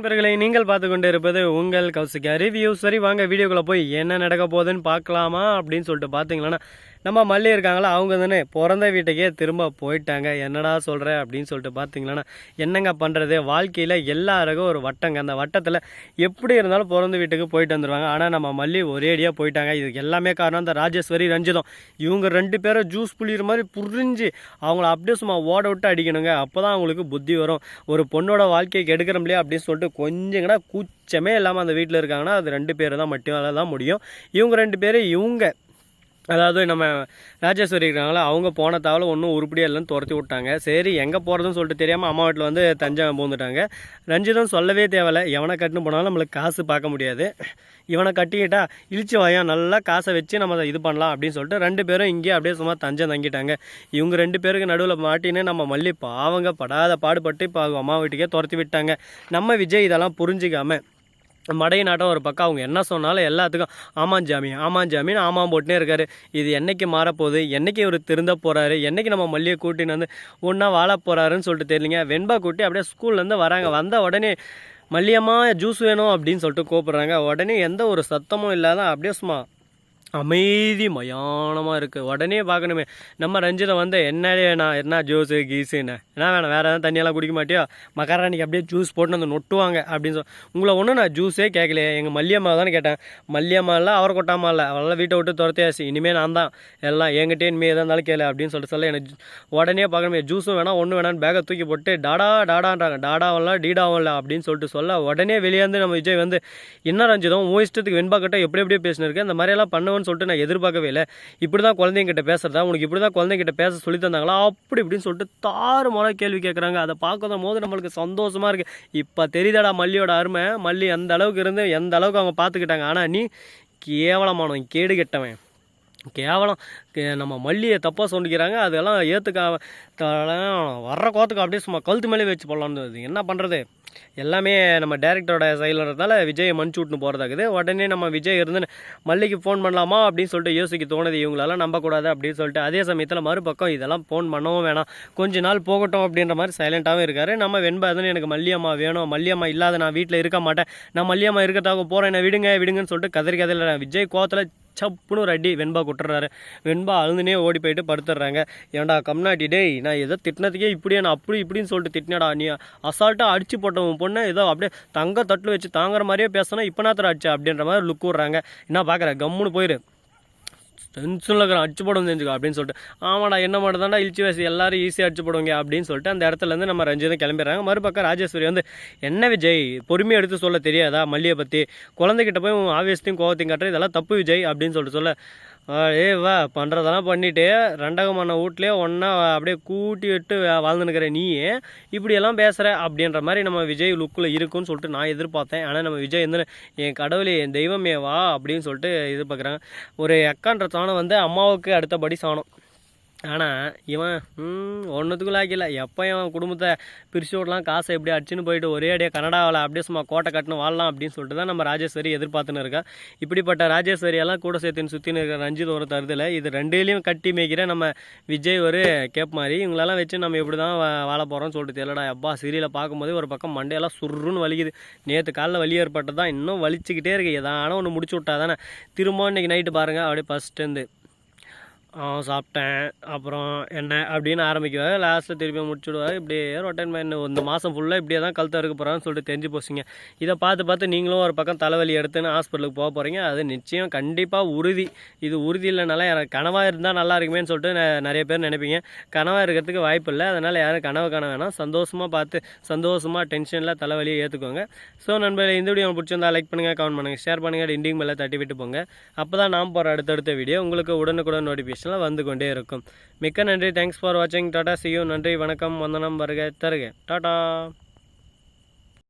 நண்பர்களை நீங்கள் பார்த்து கொண்டு இருப்பது உங்கள் கௌசிகா ரிவ்யூ சரி வாங்க வீடியோக்குள்ளே போய் என்ன நடக்க போகுதுன்னு பார்க்கலாமா அப்படின்னு சொல்லிட்டு பார்த்தீங்களன்னா நம்ம மல்லி இருக்காங்களா அவங்க தானே. பிறந்த வீட்டுக்கே திரும்ப போயிட்டாங்க. என்னடா சொல்கிற அப்படின்னு சொல்லிட்டு பார்த்தீங்களன்னா என்னங்க பண்ணுறது வாழ்க்கையில் எல்லாருக்கும் ஒரு வட்டங்க. அந்த வட்டத்தில் எப்படி இருந்தாலும் பிறந்த வீட்டுக்கு போயிட்டு வந்துடுவாங்க ஆனால் நம்ம மல்லி ஒரேடியாக போயிட்டாங்க. இதுக்கு எல்லாமே காரணம் அந்த ராஜேஸ்வரி ரஞ்சிதம். இவங்க ரெண்டு பேரும் ஜூஸ் புளியிற மாதிரி புரிஞ்சு அவங்கள அப்படியே சும்மா ஓட விட்டு அடிக்கணுங்க. அப்போ தான் அவங்களுக்கு புத்தி வரும். ஒரு பொண்ணோட வாழ்க்கையை கெடுக்கிறோம் அப்படின்னு சொல்லிட்டு கொஞ்சம் கூட கூச்சமே இல்லாமல் அந்த வீட்டில் இருக்காங்கன்னா அது ரெண்டு பேர் தான் மட்டும் தான் முடியும். இவங்க ரெண்டு பேரும் இவங்க அதாவது நம்ம ராஜேஸ்வரி இருக்கிறாங்களா அவங்க போன தவளை ஒன்றும் உருப்படியாக இல்லைன்னு துரத்தி விட்டாங்க. சரி எங்கே போகிறதுன்னு சொல்லிட்டு தெரியாமல் அம்மா வீட்டில் வந்து தஞ்சம் பூந்துட்டாங்க ரஞ்சிதம் சொல்லவே தேவையில்ல. எவனை கட்டுன்னு போனாலும் நம்மளுக்கு காசு பார்க்க முடியாது. இவனை கட்டிக்கிட்டா இழிச்சு வாயம் நல்லா காசை வச்சு நம்ம அதை இது பண்ணலாம் அப்படின்னு சொல்லிட்டு ரெண்டு பேரும் இங்கேயே அப்படியே சும்மா தஞ்சம் தங்கிட்டாங்க. இவங்க ரெண்டு பேருக்கு நடுவில் மாட்டின்னு நம்ம மல்லி பாவங்க படாத பாடுபட்டு இப்போ அவங்க அம்மா வீட்டுக்கே துரத்தி விட்டாங்க. நம்ம விஜய் இதெல்லாம் புரிஞ்சிக்காமல் மடை நாட்டம் ஒரு பக்கம். அவங்க என்ன சொன்னாலும் எல்லாத்துக்கும் ஆமாம் ஜாமி ஆமாம் ஜாமின்னு ஆமாம் போட்டுனே இருக்காரு. இது என்றைக்கு மாறப்போகுது? என்றைக்கு இவர் திருந்த போகிறாரு என்னைக்கு நம்ம மல்லியை கூட்டின்னு வந்து ஒன்றா வாழ போகிறாருன்னு சொல்லிட்டு தெரியலிங்க. வெண்பா கூட்டி அப்படியே ஸ்கூல்லேருந்து வராங்க. வந்த உடனே மல்லியம்மா ஜூஸ் வேணும் அப்படின்னு சொல்லிட்டு கூப்பிட்றாங்க. உடனே எந்த ஒரு சத்தமும் இல்லாத அப்படியே சும்மா அமைதி மயானமாக இருக்குது உடனே பார்க்கணுமே. நம்ம ரஞ்சிதம் வந்து என்ன வேணாம் என்ன ஜூஸு கீஸுன்னு என்ன வேணாம் வேறு எதாவது தண்ணியெல்லாம் குடிக்க மாட்டியோ? மகாராணிக்கு அப்படியே ஜூஸ் போட்டு வந்து நொட்டுவாங்க அப்படின்னு சொல்லி உங்களை ஒன்றும் நான் ஜூஸே கேட்கலையே. எங்கள் மல்லியம்மா தானே கேட்டேன். மல்லியம்மா இல்லை அவர் கொட்டாமா இல்லை. அவளெல்லாம் வீட்டை விட்டு துரத்தியாச்சு. இனிமேல் நான் தான். எல்லாம் என்கிட்டே இனிமேல் எதாக இருந்தாலும் கேளு அப்படின்னு சொல்லிட்டு சொல்ல எனக்கு உடனே பார்க்கணுமே. ஜூஸும் வேணாம் ஒன்றும் வேணான்னு பேக்கை தூக்கி போட்டு டாடா டாடான்றாங்க. டாடாவும் இல்லை டீடாவும் இல்லை அப்படின்னு சொல்லிட்டு சொல்ல உடனே வெளியே வந்து நம்ம விஜய் வந்து என்ன ரஞ்சிதம் உன் இஷ்டத்துக்கு வெண்பா கிட்ட எப்படி எப்படியே பேசினிருக்கு அந்த மாதிரியெல்லாம் பண்ணுவேன்னு சொல்லிட்டு நான் எதிர்பார்க்கவே இல்லை. இப்படி தான் குழந்தைங்கிட்ட பேசுறதா உனக்கு இப்படி தான் குழந்தைங்கிட்ட பேச சொல்லி தந்தாங்களா? அப்படி இப்படின்னு சொல்லிட்டு தாறு முறை கேள்வி கேட்குறாங்க அதை பார்க்கும் போது நம்மளுக்கு சந்தோஷமா இருக்கு. இப்போ தெரியுதாடா மல்லியோட அருமை? மல்லி அந்த அளவுக்கு இருந்து எந்த அளவுக்கு அவங்க பார்த்துக்கிட்டாங்க. ஆனால் நீ கேவலமானவன் கேடு கெட்டவன். கேவலம். கே- நம்ம மல்லியை தப்பாக சொல்லிக்கிறாங்க. அதெல்லாம் ஏற்றுக்க வர்ற கோத்துக்கு அப்படியே சும்மா கழுத்து மேலே வச்சு போடலான்னு என்ன பண்ணுறது எல்லாமே நம்ம டேரக்டரோட சைலன்றதால விஜயை மன்னிச்சு விட்டுன்னு போகிறதாக்குது உடனே நம்ம விஜய் இருந்து மல்லிக்கு ஃபோன் பண்ணலாமா அப்படின்னு சொல்லிட்டு யோசிக்க தோணுது. இவங்களெல்லாம் நம்பக்கூடாது அப்படின்னு சொல்லிட்டு அதே சமயத்தில் மறுபக்கம் இதெல்லாம் ஃபோன் பண்ணவும் வேணாம். கொஞ்ச நாள் போகட்டும் அப்படின்ற மாதிரி சைலண்ட்டாகவும் இருக்காரு. நம்ம வெண்பாதுன்னு எனக்கு மல்லியம்மா வேணும். மல்லியம்மா இல்லாத நான் வீட்டில் இருக்க மாட்டேன். நான் மல்லியம்மா இருக்கிறதாக போகிறேன் என்ன விடுங்க விடுங்கன்னு சொல்லிட்டு கதறி கதையில் விஜய் கோத்தில் சப்புன்னு ஒரு அடி வெண்பா கொட்டுறாரு. வெண்பா அழுதுனே ஓடி போயிட்டு படுத்துடுறாங்க ஏன்டா கம்னாட்டி டேய் நான் ஏதோ திட்டினதுக்கே இப்படியே நான் அப்படி இப்படின்னு சொல்லிட்டு திட்டினடா. நீ அசால்ட்டாக அடிச்சு போட்டவன் பொண்ணு ஏதோ அப்படியே தங்க தட்டில் வச்சு தாங்குற மாதிரியே பேசினா இப்போ நான் அடிச்சா அப்படின்ற மாதிரி லுக் விட்றாங்க. என்ன பார்க்குற கம்முன்னு போயிரு. டென்ஷனில் இருக்கிற அடிச்சு போடும் தெரிஞ்சுக்கோ அப்படின்னு சொல்லிட்டு. ஆமாடா என்ன மட்டும்தான்டா இழிச்சு வயசு எல்லாரும் ஈஸியாக அடிச்சு போடுவாங்க அப்படின்னு சொல்லிட்டு அந்த இடத்துல இருந்து நம்ம ரஞ்சிதம் கிளம்பிடுறாங்க. மறுபக்கம் ராஜேஸ்வரி வந்து என்ன விஜய்? பொறுமையாக எடுத்து சொல்ல தெரியாதா? மல்லியை பற்றி குழந்தைகிட்ட போய் ஆவியஸ்தையும் ஆவேசத்தையும் கோவத்தையும் காட்டுற இதெல்லாம் தப்பு விஜய் அப்படின்னு சொல்லிட்டு சொல்ல "ஆ, ஏய் வா பண்ணுறதெல்லாம் பண்ணிட்டு பண்ண வீட்லேயே ஒன்றா அப்படியே கூட்டி விட்டு வாழ்ந்துனுக்கிற நீ இப்படியெல்லாம் பேசுகிற அப்படின்ற மாதிரி நம்ம விஜய் லுக்கில் இருக்குன்னு சொல்லிட்டு நான் எதிர்பார்த்தேன். ஆனால் நம்ம விஜய் வந்து என் கடவுளே என் தெய்வமே வா அப்படின்னு சொல்லிட்டு எதிர்பார்க்குறாங்க. ஒரு அக்கான்ற சாணம் வந்து அம்மாவுக்கு அடுத்தபடி சாணம். ஆனால் இவன் ஒன்றுத்துக்கும் லாக்கில்ல எப்போ இவன் குடும்பத்தை பிரித்து விடலாம் காசை எப்படி அடிச்சுன்னு போயிட்டு ஒரே அடியாக கனடாவில் அப்படியே சும்மா கோட்டை கட்டணும் வாழலாம் அப்படின்னு சொல்லிட்டு தான் நம்ம ராஜேஸ்வரி எதிர்பார்த்துன்னு இருக்கா இப்படிப்பட்ட ராஜேஸ்வரி எல்லாம் கூட சேர்த்துன்னு சுற்றின்னு இருக்கிற ரஞ்சித் ஒரு தருதில். இது ரெண்டுலேயும் கட்டி மேய்க்கிற நம்ம விஜய் ஒரு கேப் மாதிரி. இவங்களெல்லாம் வச்சு நம்ம இப்படி தான் வா- வாழ போகிறோம்னு சொல்லிட்டு தெரியலடா அப்பா சீரியலை பார்க்கும்போது ஒரு பக்கம் மண்டையெல்லாம் சுருன்னு வலிக்குது. நேற்று காலைல வலி ஏற்பட்டு தான் இன்னும் வலிச்சுக்கிட்டே இருக்கு. ஏதான ஒன்று முடிச்சு விட்டா தானே. திரும்ப இன்னைக்கு நைட்டு பாருங்கள் அப்படியே ஃபஸ்ட்டு சாப்பிட்டேன். அப்புறம் என்ன அப்படின்னு ஆரம்பிக்குவார் லாஸ்ட்டில் திருப்பி முடிச்சுடுவார் இப்படியே ரொட்டைன் மைண்ட் இந்த மாதம் ஃபுல்லாக இப்படியே தான் கழுத்த இருக்க போகிறான்னு சொல்லிட்டு தெரிஞ்சு போச்சுங்க. இதை பார்த்து பார்த்து நீங்களும் ஒரு பக்கம் தலைவலி எடுத்துன்னு ஹாஸ்பிட்டலுக்கு போக போகிறீங்க அது நிச்சயம் கண்டிப்பாக உறுதி. இது உறுதி இல்லைனால எனக்கு கனவாக இருந்தால் நல்லா இருக்குமேன்னு சொல்லிட்டு நிறைய பேர் நினைப்பீங்க. கனவாக இருக்கிறதுக்கு வாய்ப்பு இல்லை. அதனால் யாரும் கனவு காண வேணாம். சந்தோஷமாக பார்த்து சந்தோஷமாக டென்ஷனில் தலைவலியை ஏற்றுக்கோங்க ஸோ நண்பர்களே இந்த வீடியோ உங்களுக்கு பிடிச்சிருந்தா லைக் பண்ணுங்கள் கமெண்ட் பண்ணுங்கள் ஷேர் பண்ணுங்கள் இண்டிங் மேலே தட்டி விட்டு போங்க. அப்போ தான் நான் போகிற அடுத்தடுத்த வீடியோ உங்களுக்கு உடனுக்குடன் நோட்டிஃபிகேஷனில் வந்து கொண்டே இருக்கும். மிக்க நன்றி. தேங்க்ஸ் ஃபார் வாட்சிங் டாடா சியூ நன்றி. வணக்கம். வந்தனம் வருக. தருக. டாடா